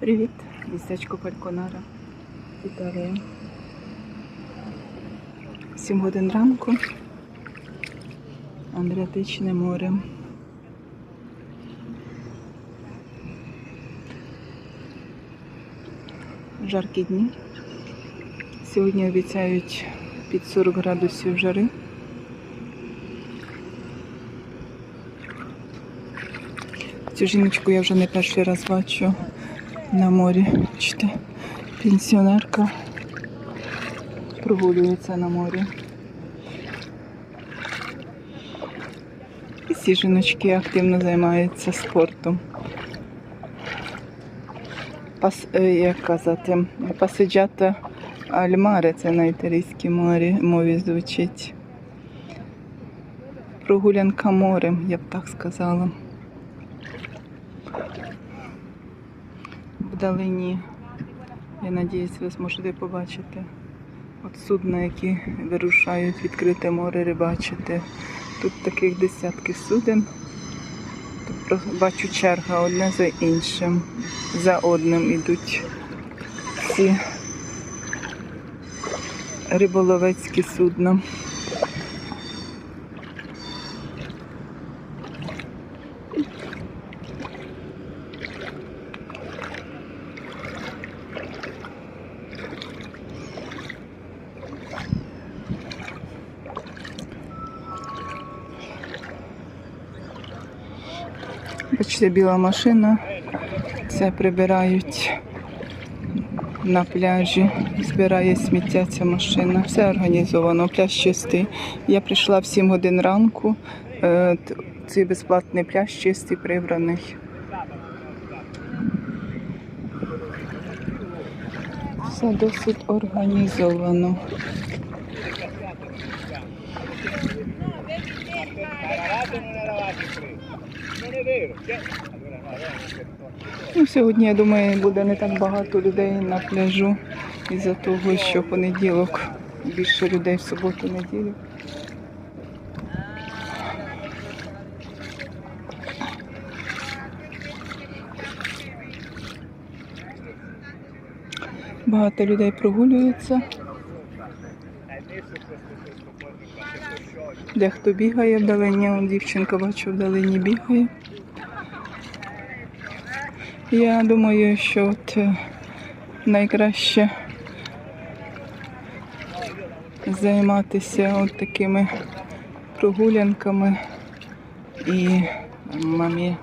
Привіт, містечко Фальконара, Італія. 7 годин ранку. Адріатичне море. Жаркі дні. Сьогодні обіцяють під 40 градусів жари. Цю жіночку я вже не перший раз бачу на морі. Бачите, пенсіонерка прогулюється на морі. І ці жіночки активно займаються спортом. Пас, е, як казати, пасиджата альмаре, це на італійській мові, мові звучить. Прогулянка морем, я б так сказала. Вдалині, я надіюсь, ви зможете побачити от судна, які вирушають відкрите море рибачити. Тут таких десятки суден. Тут бачу черга одне за іншим. За одним ідуть ці риболовецькі судна. Бачите, біла машина. Це прибирають на пляжі. Збирає сміття ця машина. Все організовано, пляж чистий. Я прийшла в 7 годин ранку. Е, Цей безплатний пляж чистий, прибраний. Все досить організовано. Eravate Ну, сьогодні, я думаю, буде не так багато людей на пляжу із-за того, що понеділок більше людей в суботу-неділю. Багато людей прогулюються, дехто бігає вдалині, он дівчинка бачу вдалині бігає. Я думаю, що от е, найкраще займатися от такими прогулянками і мамі